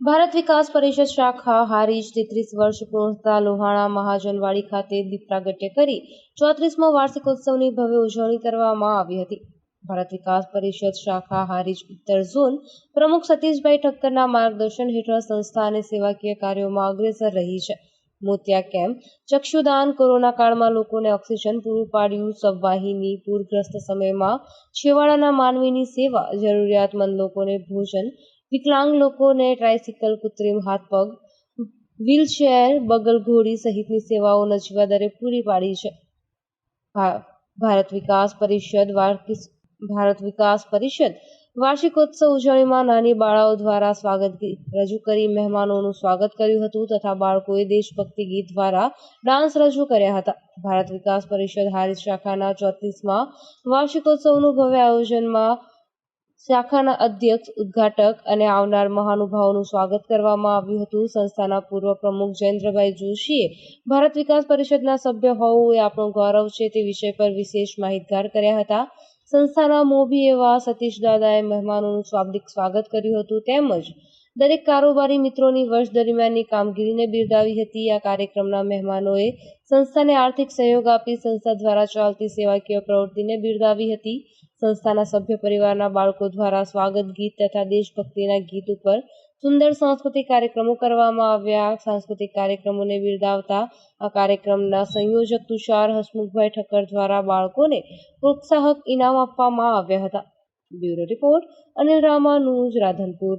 ભારત વિકાસ પરિષદ શાખા હારીજ તેત્રીસ વર્ષ પૂર્ણતા લોહાણા મહાજનવાડી ખાતે દીપ કરી ચોત્રીસમો વાર્ષિકોત્સવની ભવ્ય ઉજવણી કરવામાં આવી હતી. ભારત વિકાસ પરિષદ શાખા હારીજ ઉત્તર ઝોન પ્રમુખ સતીશભાઈ ઠક્કરના માર્ગદર્શન હેઠળ સંસ્થા અને સેવાકીય કાર્યોમાં અગ્રેસર રહી છે. મોતિયા કેમ્પ. ચક્ષુદાન કોરોના કાળમાં લોકોને ઓક્સિજન પૂરું પાડ્યું. સબવાહિની પૂરગ્રસ્ત સમયમાં છેવાડાના માનવીની સેવા જરૂરિયાતમંદ લોકોને ભોજન. વિકલાંગ લોકોને ટ્રાયસિકલ કૃત્રિમ હાથ પગ. વ્હીલચેર બગલ ઘોડી સહિતની સેવાઓ નજીવા દરે પૂરી પાડી છે. ભારત વિકાસ પરિષદ ભારત વિકાસ પરિષદ વાર્ષિકોત્સવ ઉજવણીમાં નાની બાળાઓ દ્વારા સ્વાગત રજૂ કરી મહેમાનોનું સ્વાગત કર્યું હતું તથા બાળકોએ દેશભક્તિ ગીત દ્વારા ડાન્સ રજૂ કર્યા હતા. ભારત વિકાસ પરિષદ હારીજ શાખાના ચોત્રીસમાં વાર્ષિકોત્સવનું ભવ્ય આયોજનમાં શાખાના અધ્યક્ષ, ઉદ્ઘાટક અને આવનાર મહાનુભાવોનું સ્વાગત કરવામાં આવ્યું હતું. સંસ્થાના પૂર્વ પ્રમુખ જયેન્દ્રભાઈ જોશીએ ભારત વિકાસ પરિષદના સભ્ય હોવું એ આપણું ગૌરવ છે તે વિષય પર વિશેષ માહિતગાર કર્યા હતા. સંસ્થાના મોભી એવા સતીશ દાદાએ મહેમાનોનું સ્વાગતિક સ્વાગત કર્યું હતું. તેમજ દરેક કારોબારી મિત્રોની વર્ષ દરમિયાનની કામગીરીને બિરદાવી હતી. આ કાર્યક્રમના મહેમાનોએ સંસ્થાને આર્થિક સહયોગ આપી સંસ્થા દ્વારા ચાલતી સેવાકીય પ્રવૃત્તિને બિરદાવી હતી. સંસ્થાના સભ્ય પરિવારના બાળકો દ્વારા સ્વાગત ગીત તથા દેશભક્તિના ગીત ઉપર સુંદર સાંસ્કૃતિક કાર્યક્રમો કરવામાં આવ્યા. સાંસ્કૃતિક કાર્યક્રમોને બિરદાવતા આ કાર્યક્રમના સંયોજક તુષાર હસમુખભાઈ ઠક્કર દ્વારા બાળકોને પ્રોત્સાહક ઇનામ આપવામાં આવ્યા હતા. Bureau report Anil Ramanuj Radhanpur.